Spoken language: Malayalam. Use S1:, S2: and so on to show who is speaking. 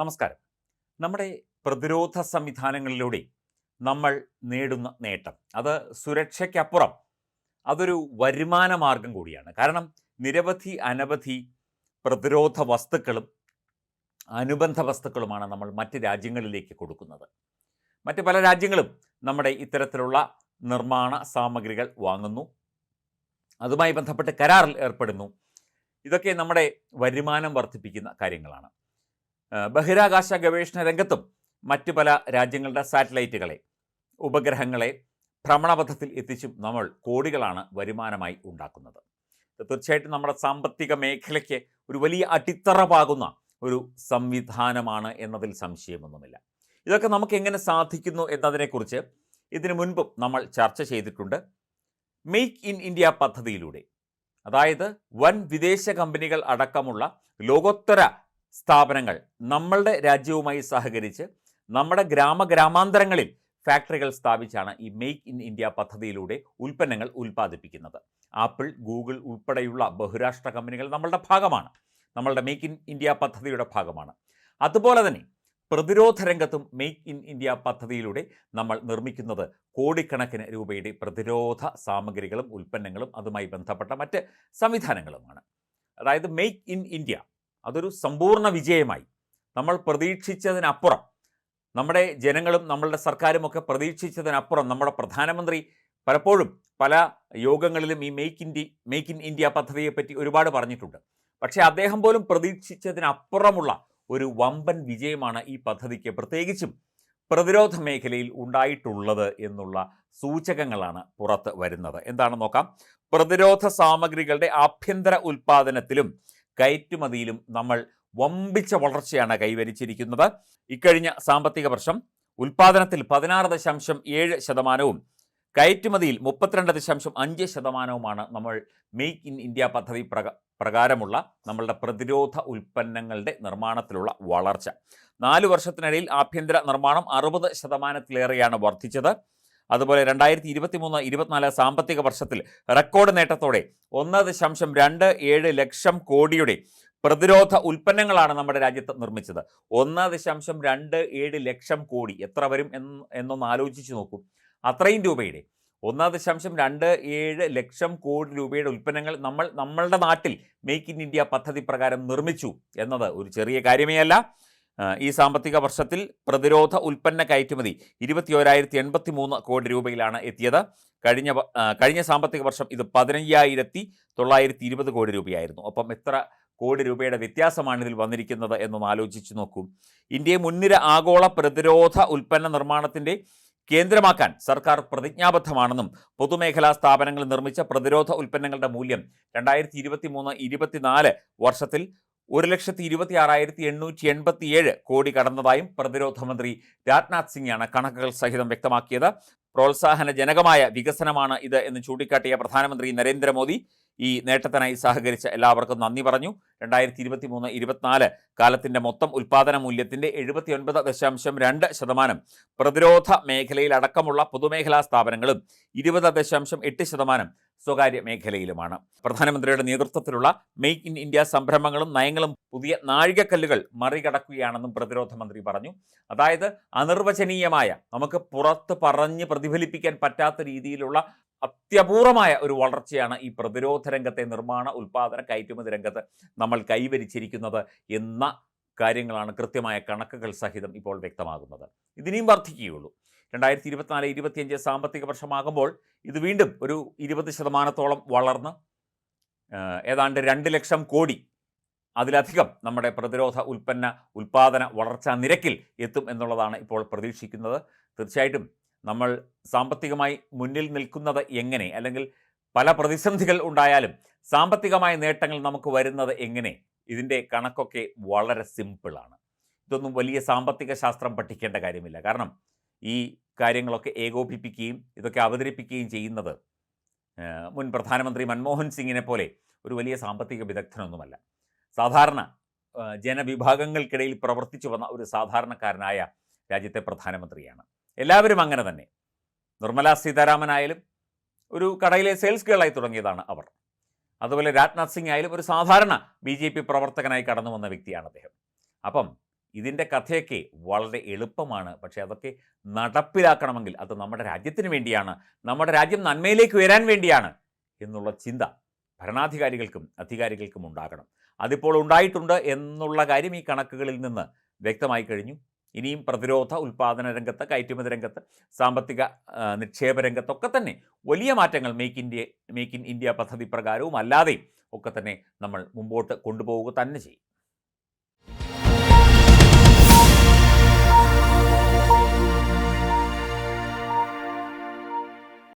S1: നമസ്കാരം. നമ്മുടെ പ്രതിരോധ സംവിധാനങ്ങളിലൂടെ നമ്മൾ നേടുന്ന നേട്ടം അത് സുരക്ഷയ്ക്കപ്പുറം അതൊരു വരുമാന മാർഗം കൂടിയാണ്. കാരണം നിരവധി അനവധി പ്രതിരോധ വസ്തുക്കളും അനുബന്ധ വസ്തുക്കളുമാണ് നമ്മൾ മറ്റ് രാജ്യങ്ങളിലേക്ക് കൊടുക്കുന്നത്. മറ്റ് പല രാജ്യങ്ങളും നമ്മുടെ ഇത്തരത്തിലുള്ള നിർമ്മാണ സാമഗ്രികൾ വാങ്ങുന്നു. അതുമായി ബന്ധപ്പെട്ട് കരാറിൽ ഏർപ്പെടുന്നു. ഇതൊക്കെ നമ്മുടെ വരുമാനം വർദ്ധിപ്പിക്കുന്ന കാര്യങ്ങളാണ്. ബഹിരാകാശ ഗവേഷണ രംഗത്തും മറ്റു പല രാജ്യങ്ങളുടെ സാറ്റലൈറ്റുകളെ ഉപഗ്രഹങ്ങളെ ഭ്രമണപഥത്തിൽ എത്തിച്ചും നമ്മൾ കോടികളാണ് വരുമാനമായി ഉണ്ടാക്കുന്നത്. തീർച്ചയായിട്ടും നമ്മുടെ സാമ്പത്തിക മേഖലയ്ക്ക് ഒരു വലിയ അടിത്തറ പാകുന്ന ഒരു സംവിധാനമാണ് എന്നതിൽ സംശയമൊന്നുമില്ല. ഇതൊക്കെ നമുക്ക് എങ്ങനെ സാധിക്കുന്നു എന്നതിനെക്കുറിച്ച് ഇതിനു മുൻപും നമ്മൾ ചർച്ച ചെയ്തിട്ടുണ്ട്. മെയ്ക്ക് ഇൻ ഇന്ത്യ പദ്ധതിയിലൂടെ. അതായത് വൻ വിദേശ കമ്പനികൾ അടക്കമുള്ള ലോകോത്തര സ്ഥാപനങ്ങൾ നമ്മളുടെ രാജ്യവുമായി സഹകരിച്ച് നമ്മുടെ ഗ്രാമ ഗ്രാമാന്തരങ്ങളിൽ ഫാക്ടറികൾ സ്ഥാപിച്ചാണ് ഈ മെയ്ക്ക് ഇൻ ഇന്ത്യ പദ്ധതിയിലൂടെ ഉൽപ്പന്നങ്ങൾ ഉൽപ്പാദിപ്പിക്കുന്നത്. ആപ്പിൾ ഗൂഗിൾ ഉൾപ്പെടെയുള്ള ബഹുരാഷ്ട്ര കമ്പനികൾ നമ്മളുടെ ഭാഗമാണ്. നമ്മളുടെ മെയ്ക്ക് ഇൻ ഇന്ത്യ പദ്ധതിയുടെ ഭാഗമാണ്. അതുപോലെ തന്നെ പ്രതിരോധ രംഗത്തും മെയ്ക്ക് ഇൻ ഇന്ത്യ പദ്ധതിയിലൂടെ നമ്മൾ നിർമ്മിക്കുന്നത് കോടിക്കണക്കിന് രൂപയുടെ പ്രതിരോധ സാമഗ്രികളും ഉൽപ്പന്നങ്ങളും അതുമായി ബന്ധപ്പെട്ട മറ്റ് സംവിധാനങ്ങളുമാണ്. അതായത് മെയ്ക്ക് ഇൻ ഇന്ത്യ അതൊരു സമ്പൂർണ വിജയമായി. നമ്മൾ പ്രതീക്ഷിച്ചതിനപ്പുറം നമ്മുടെ ജനങ്ങളും നമ്മളുടെ സർക്കാരുമൊക്കെ പ്രതീക്ഷിച്ചതിനപ്പുറം നമ്മുടെ പ്രധാനമന്ത്രി പലപ്പോഴും പല യോഗങ്ങളിലും ഈ make India make in India പദ്ധതിയെപ്പറ്റി ഒരുപാട് പറഞ്ഞിട്ടുണ്ട്. പക്ഷേ അദ്ദേഹം പോലും പ്രതീക്ഷിച്ചതിനപ്പുറമുള്ള ഒരു വമ്പൻ വിജയമാണ് ഈ പദ്ധതിക്ക് പ്രത്യേകിച്ചും പ്രതിരോധ മേഖലയിൽ ഉണ്ടായിട്ടുള്ളത് എന്നുള്ള സൂചകങ്ങളാണ് പുറത്ത് വരുന്നത്. എന്താണെന്ന് നോക്കാം? പ്രതിരോധ സാമഗ്രികളുടെ ആഭ്യന്തര ഉൽപ്പാദനത്തിലും കയറ്റുമതിയിലും നമ്മൾ വമ്പിച്ച വളർച്ചയാണ് കൈവരിച്ചിരിക്കുന്നത്. ഇക്കഴിഞ്ഞ സാമ്പത്തിക വർഷം ഉൽപാദനത്തിൽ പതിനാറ് ദശാംശം ഏഴ് ശതമാനവും കയറ്റുമതിയിൽ മുപ്പത്തിരണ്ട് ദശാംശം അഞ്ച് ശതമാനവുമാണ് നമ്മൾ മെയ്ക്ക് ഇൻ ഇന്ത്യ പദ്ധതി പ്രക പ്രകാരമുള്ള നമ്മളുടെ പ്രതിരോധ ഉൽപ്പന്നങ്ങളുടെ നിർമ്മാണത്തിലുള്ള വളർച്ച. നാല് വർഷത്തിനിടയിൽ ആഭ്യന്തര നിർമ്മാണം അറുപത് ശതമാനത്തിലേറെയാണ് വർദ്ധിച്ചത്. അതുപോലെ രണ്ടായിരത്തി ഇരുപത്തി മൂന്ന് ഇരുപത്തിനാല് സാമ്പത്തിക വർഷത്തിൽ റെക്കോർഡ് നേട്ടത്തോടെ ഒന്ന് ദശാംശം രണ്ട് ഏഴ് ലക്ഷം കോടിയുടെ പ്രതിരോധ ഉൽപ്പന്നങ്ങളാണ് നമ്മുടെ രാജ്യത്ത് നിർമ്മിച്ചത്. ഒന്ന് ദശാംശം രണ്ട് ഏഴ് ലക്ഷം കോടി എത്ര വരും എന്ന് എന്നൊന്ന് ആലോചിച്ച് നോക്കൂ. അത്രയും രൂപയുടെ ഒന്ന് ദശാംശം രണ്ട് ഏഴ് ലക്ഷം കോടി രൂപയുടെ ഉൽപ്പന്നങ്ങൾ നമ്മൾ നമ്മളുടെ നാട്ടിൽ മേക്ക് ഇൻ ഇന്ത്യ പദ്ധതി പ്രകാരം നിർമ്മിച്ചു എന്നത് ഒരു ചെറിയ കാര്യമേ അല്ല ഈ സാമ്പത്തിക വർഷത്തിൽ പ്രതിരോധ ഉൽപ്പന്ന കയറ്റുമതി ഇരുപത്തിയോരായിരത്തി എൺപത്തി മൂന്ന് കോടി രൂപയിലാണ് എത്തിയത്. കഴിഞ്ഞ കഴിഞ്ഞ സാമ്പത്തിക വർഷം ഇത് പതിനയ്യായിരത്തി തൊള്ളായിരത്തി ഇരുപത് കോടി രൂപയായിരുന്നു. അപ്പം എത്ര കോടി രൂപയുടെ വ്യത്യാസമാണ് ഇതിൽ വന്നിരിക്കുന്നത് എന്നൊന്ന് ആലോചിച്ച് നോക്കൂ. ഇന്ത്യയെ മുൻനിര ആഗോള പ്രതിരോധ ഉൽപ്പന്ന നിർമ്മാണത്തിന്റെ കേന്ദ്രമാക്കാൻ സർക്കാർ പ്രതിജ്ഞാബദ്ധമാണെന്നും പൊതുമേഖലാ സ്ഥാപനങ്ങൾ നിർമ്മിച്ച പ്രതിരോധ ഉൽപ്പന്നങ്ങളുടെ മൂല്യം രണ്ടായിരത്തി ഇരുപത്തി മൂന്ന് ഇരുപത്തിനാല് വർഷത്തിൽ ഒരു ലക്ഷത്തി ഇരുപത്തി ആറായിരത്തി എണ്ണൂറ്റി എൺപത്തിയേഴ് കോടി കടന്നതായും പ്രതിരോധ മന്ത്രി രാജ്നാഥ് സിംഗാണ് കണക്കുകൾ സഹിതം വ്യക്തമാക്കിയത്. പ്രോത്സാഹനജനകമായ വികസനമാണ് ഇത് എന്ന് ചൂണ്ടിക്കാട്ടിയ പ്രധാനമന്ത്രി നരേന്ദ്രമോദി ഈ നേട്ടത്തിനായി സഹകരിച്ച എല്ലാവർക്കും നന്ദി പറഞ്ഞു. രണ്ടായിരത്തി ഇരുപത്തി മൂന്ന് ഇരുപത്തിനാല് കാലത്തിന്റെ മൊത്തം ഉൽപ്പാദന മൂല്യത്തിന്റെ എഴുപത്തി ഒൻപത് ദശാംശം രണ്ട് ശതമാനം പ്രതിരോധ മേഖലയിലടക്കമുള്ള പൊതുമേഖലാ സ്ഥാപനങ്ങളും ഇരുപത് ദശാംശം എട്ട് ശതമാനം സ്വകാര്യ മേഖലയിലുമാണ്. പ്രധാനമന്ത്രിയുടെ നേതൃത്വത്തിലുള്ള മെയ്ക്ക് ഇൻ ഇന്ത്യ സംരംഭങ്ങളും നയങ്ങളും പുതിയ നാഴികക്കല്ലുകൾ മറികടക്കുകയാണെന്നും പ്രതിരോധ മന്ത്രി പറഞ്ഞു. അതായത് അനിർവചനീയമായ നമുക്ക് പുറത്ത് പറഞ്ഞ് പ്രതിഫലിപ്പിക്കാൻ പറ്റാത്ത രീതിയിലുള്ള അത്യപൂർവമായ ഒരു വളർച്ചയാണ് ഈ പ്രതിരോധ രംഗത്തെ നിർമ്മാണ ഉൽപ്പാദന കയറ്റുമതി രംഗത്ത് നമ്മൾ കൈവരിച്ചിരിക്കുന്നത് എന്ന കാര്യങ്ങളാണ് കൃത്യമായ കണക്കുകൾ സഹിതം ഇപ്പോൾ വ്യക്തമാകുന്നത്. ഇതിനെയും വർദ്ധിക്കുകയുള്ളൂ. രണ്ടായിരത്തി ഇരുപത്തിനാല് ഇരുപത്തിയഞ്ച് സാമ്പത്തിക വർഷമാകുമ്പോൾ ഇത് വീണ്ടും ഒരു ഇരുപത് ശതമാനത്തോളം വളർന്ന് ഏതാണ്ട് രണ്ട് ലക്ഷം കോടി അതിലധികം നമ്മുടെ പ്രതിരോധ ഉൽപ്പന്ന ഉൽപ്പാദന വളർച്ചാ നിരക്കിൽ എത്തും എന്നുള്ളതാണ് ഇപ്പോൾ പ്രതീക്ഷിക്കുന്നത്. തീർച്ചയായിട്ടും നമ്മൾ സാമ്പത്തികമായി മുന്നിൽ നിൽക്കുന്നത് എങ്ങനെ അല്ലെങ്കിൽ പല പ്രതിസന്ധികൾ ഉണ്ടായാലും സാമ്പത്തികമായ നേട്ടങ്ങൾ നമുക്ക് വരുന്നത് എങ്ങനെ ഇതിന്റെ കണക്കൊക്കെ വളരെ സിമ്പിളാണ്. ഇതൊന്നും വലിയ സാമ്പത്തിക ശാസ്ത്രം പഠിക്കേണ്ട കാര്യമില്ല. കാരണം ഈ കാര്യങ്ങളൊക്കെ ഏകോപിപ്പിക്കുകയും ഇതൊക്കെ അവതരിപ്പിക്കുകയും ചെയ്യുന്നത് മുൻ പ്രധാനമന്ത്രി മൻമോഹൻ സിംഗിനെ പോലെ ഒരു വലിയ സാമ്പത്തിക വിദഗ്ധനൊന്നുമല്ല. സാധാരണ ജനവിഭാഗങ്ങൾക്കിടയിൽ പ്രവർത്തിച്ചു വന്ന ഒരു സാധാരണക്കാരനായ രാജ്യത്തെ പ്രധാനമന്ത്രിയാണ്. എല്ലാവരും അങ്ങനെ തന്നെ. നിർമ്മലാ സീതാരാമനായാലും ഒരു കടയിലെ സെയിൽസ് ഗേളായി തുടങ്ങിയതാണ് അവർ. അതുപോലെ രാജ്നാഥ് സിംഗ് ആയാലും ഒരു സാധാരണ ബി പ്രവർത്തകനായി കടന്നു വന്ന വ്യക്തിയാണ് അദ്ദേഹം. അപ്പം ഇതിന്റെ കഥയൊക്കെ വളരെ എളുപ്പമാണ്. പക്ഷേ അതൊക്കെ നടപ്പിലാക്കണമെങ്കിൽ അത് നമ്മുടെ രാജ്യത്തിന് വേണ്ടിയാണ് നമ്മുടെ രാജ്യം നന്മയിലേക്ക് വരാൻ വേണ്ടിയാണ് എന്നുള്ള ചിന്ത ഭരണാധികാരികൾക്കും അധികാരികൾക്കും ഉണ്ടാകണം. അതിപ്പോൾ ഉണ്ടായിട്ടുണ്ട് എന്നുള്ള കാര്യം ഈ കണക്കുകളിൽ നിന്ന് വ്യക്തമായി കഴിഞ്ഞു. ഇനിയും പ്രതിരോധ ഉൽപ്പാദന രംഗത്ത് കയറ്റുമതി രംഗത്ത് സാമ്പത്തിക നിക്ഷേപ രംഗത്തൊക്കെ തന്നെ വലിയ മാറ്റങ്ങൾ make India make in India പദ്ധതി പ്രകാരവും അല്ലാതെയും ഒക്കെ തന്നെ നമ്മൾ മുമ്പോട്ട് കൊണ്ടുപോവുക തന്നെ ചെയ്യും.